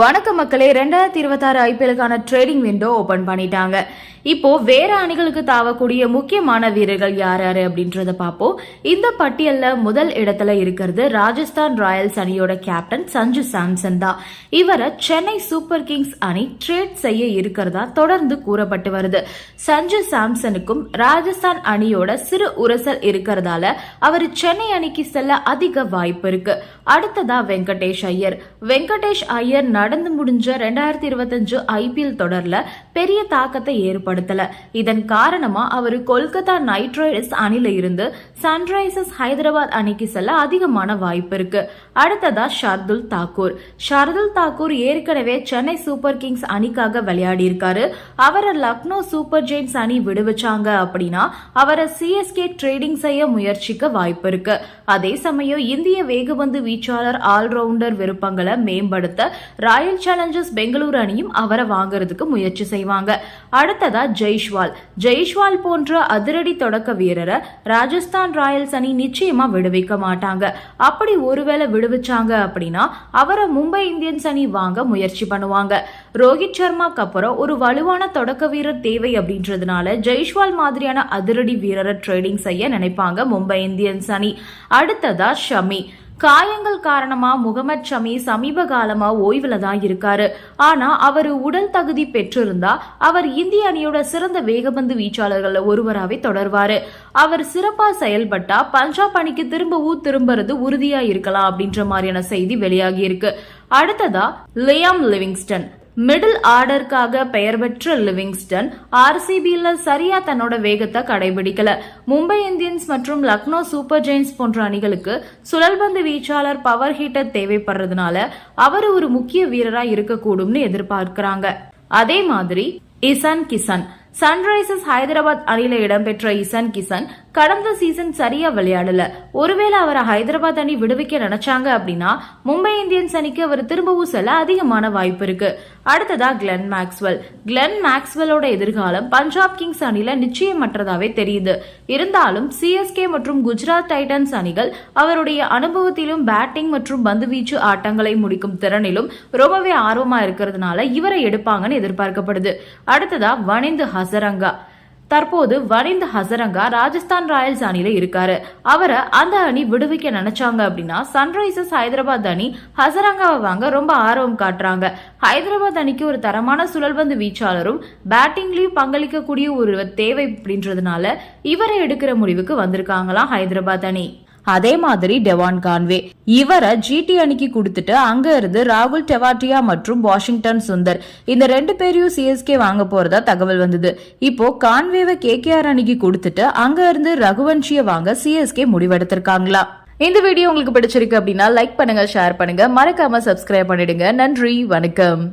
வணக்க மக்களே ரெண்டாயிரத்தி இருபத்தாறு ஐபிஎலுக்கான ட்ரேடிங் விண்டோ ஓபன் பண்ணிட்டாங்க. இப்போ வேற அணிகளுக்கு தாவக்கூடிய முக்கியமான வீரர்கள் யார் யாரு அப்படின்றத பார்ப்போம். இந்த பட்டியல்ல முதல் இடத்துல இருக்கிறது ராஜஸ்தான் ராயல்ஸ் அணியோட கேப்டன் சஞ்சு சாம்சன் தான். இவரை சென்னை சூப்பர் கிங்ஸ் அணி ட்ரேட் செய்ய இருக்கிறதா தொடர்ந்து கூறப்பட்டு வருது. சஞ்சு சாம்சனுக்கும் ராஜஸ்தான் அணியோட சிறு உரசல் இருக்கிறதால அவர் சென்னை அணிக்கு செல்ல அதிக வாய்ப்பு இருக்கு. அடுத்ததா வெங்கடேஷ் ஐயர். வெங்கடேஷ் ஐயர் நடந்து முடிஞ்ச ரெண்டாயிரத்தி இருபத்தஞ்சு ஐபிஎல் தொடர்ல பெரிய தாக்கத்தை ஏற்படுத்தல. இதன் காரணமா அவர் கொல்கத்தா நைட் ரைடர்ஸ் அணில இருந்து சன்ரைசர்ஸ் ஹைதராபாத் அணிக்கு செல்ல அதிகமான வாய்ப்பு இருக்கு. அடுத்ததா ஷர்துல் தாக்கூர். ஷர்துல் தாக்கூர் ஏற்கனவே சென்னை சூப்பர் கிங்ஸ் அணிக்காக விளையாடி இருக்காரு. அவரை லக்னோ சூப்பர் ஜெயின்ஸ் அணி விடுவிச்சாங்க அப்படின்னா அவரை சிஎஸ்கே ட்ரேடிங் செய்ய முயற்சிக்க வாய்ப்பு இருக்கு. அதே சமயம் இந்திய வேகபந்து வீச்சாளர் ஆல்ரவுண்டர் விருப்பங்களை மேம்படுத்த ராயல் சேலஞ்சர்ஸ் பெங்களூரு அணியும் அவரை வாங்குறதுக்கு முயற்சி செய்வாங்க. அடுத்ததா ஜெய்ஷ்வால். ஜெய்ஷ்வால் போன்ற அதிரடி தொடக்க வீரரை ராஜஸ்தான் ராயல்ஸ் அணி நிச்சயமா விடுவிக்க மாட்டாங்க. அப்படி ஒருவேளை விடுவிச்சாங்க அப்படின்னா அவரை மும்பை இந்தியன்ஸ் அணி வாங்க முயற்சி பண்ணுவாங்க. ரோஹித் சர்மாக்கு அப்புறம் ஒரு வலுவான தொடக்க வீரர் தேவை அப்படின்றதுனால ஜெய்ஷ்வால் மாதிரியான அதிரடி வீரரை ட்ரேடிங் செய்ய நினைப்பாங்க மும்பை இந்தியன்ஸ் அணி. அடுத்ததா ஷமி. காயங்கள் காரணமா முகமது ஷமி சமீப காலமா ஓய்வுல தான் இருக்காரு. ஆனா அவர் உடல் தகுதி பெற்றிருந்தா அவர் இந்திய அணியோட சிறந்த வேகபந்து வீச்சாளர்கள்ல ஒருவராவே தொடர்வாரு. அவர் சிறப்பா செயல்பட்டா பஞ்சாப் அணிக்கு திரும்பவும் திரும்புறது உறுதியா இருக்கலாம் அப்படின்ற மாதிரியான செய்தி வெளியாகி இருக்கு அடுத்ததா லியாம் லிவிங்ஸ்டன். மிடில் ஆர்டருக்காக பெயர் பெற்ற லிவிங்ஸ்டன் ஆர்சிபியில் சரியா தன்னோட வேகத்தை கடைபிடிக்கல. மும்பை இந்தியன்ஸ் மற்றும் லக்னோ சூப்பர் ஜெயின்ஸ் போன்ற அணிகளுக்கு சுழல்பந்து வீச்சாளர் பவர் ஹீட்டர் தேவைப்படுறதுனால அவர் ஒரு முக்கிய வீரராக இருக்கக்கூடும்னு எதிர்பார்க்கிறாங்க. அதே மாதிரி இசான் கிசான். சன்ரைசர்ஸ் ஹைதராபாத் அணியில இடம்பெற்ற இசான் கிசான் கடந்த சீசன் சரியா விளையாடல. ஒருவேளை அவரை ஹைதராபாத் அணி விடுவிக்க நினைச்சாங்க அப்படின்னா மும்பை இந்தியன்ஸ் அணிக்கு அவர் திரும்பவும் செல்ல அதிகமான வாய்ப்பு இருக்கு. அடுத்ததா கிளென் மேக்ஸ்வெல். கிளென் மேக்ஸ்வெலோட எதிர்காலம் பஞ்சாப் கிங்ஸ் அணியில நிச்சயமற்றதாவே தெரியுது. இருந்தாலும் சிஎஸ்கே மற்றும் குஜராத் டைட்டன்ஸ் அணிகள் அவருடைய அனுபவத்திலும் பேட்டிங் மற்றும் பந்துவீச்சு ஆட்டங்களை முடிக்கும் திறனிலும் ரொம்பவே ஆர்வமா இருக்கிறதுனால இவரை எடுப்பாங்கன்னு எதிர்பார்க்கப்படுது. அடுத்ததா வனிந்து ஹசரங்கா. தற்போது வனிந்து ஹசரங்கா ராஜஸ்தான் ராயல்ஸ் அணியில இருக்காரு. அவரை அந்த அணி விடுவிக்க நினைச்சாங்க அப்படின்னா சன்ரைசர்ஸ் ஹைதராபாத் அணி ஹசரங்காவை வாங்க ரொம்ப ஆர்வம் காட்டுறாங்க. ஹைதராபாத் அணிக்கு ஒரு தரமான சுழல்பந்து வீச்சாளரும் பேட்டிங்லயும் பங்களிக்கக்கூடிய ஒரு தேவை அப்படின்றதுனால இவரை எடுக்கிற முடிவுக்கு வந்திருக்காங்களாம் ஹைதராபாத் அணி. அதே மாதிரி டெவான் கான்வே. இவரை ஜிடி அணிக்கு கொடுத்துட்டு அங்க இருந்து ராகுல் டெவாட்டியா மற்றும் வாஷிங்டன் சுந்தர். இந்த ரெண்டு பேரையும் சிஎஸ்கே வாங்க போறதா தகவல் வந்தது. இப்போ கான்வேவை கேகேஆர் அணிக்கு கொடுத்துட்டு அங்க இருந்து ரகுவன்ஷிய வாங்க சிஎஸ்கே முடிவெடுத்திருக்காங்களா? இந்த வீடியோ உங்களுக்கு பிடிச்சிருக்கு அப்படின்னா லைக் பண்ணுங்க ஷேர் பண்ணுங்க. மறக்காம சப்ஸ்கிரைப் பண்ணிடுங்க. நன்றி வணக்கம்.